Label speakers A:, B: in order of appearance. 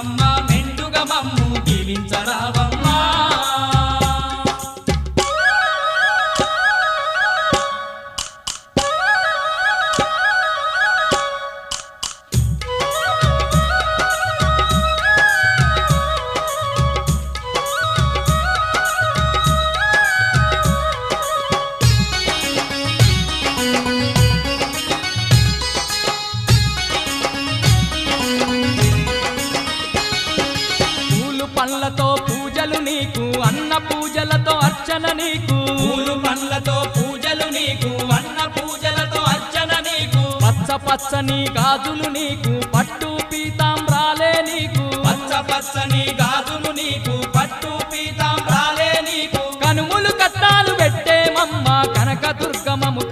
A: అమ్మ మెండుగా మమ్ము జీవించరావా
B: పండ్లతో పూజలు నీకు అన్న పూజలతో అర్చన నీకు. పూలు
A: పండ్లతో పూజలు నీకు అన్న పూజలతో అర్చన నీకు.
B: పచ్చ పచ్చని గాజులు నీకు పట్టు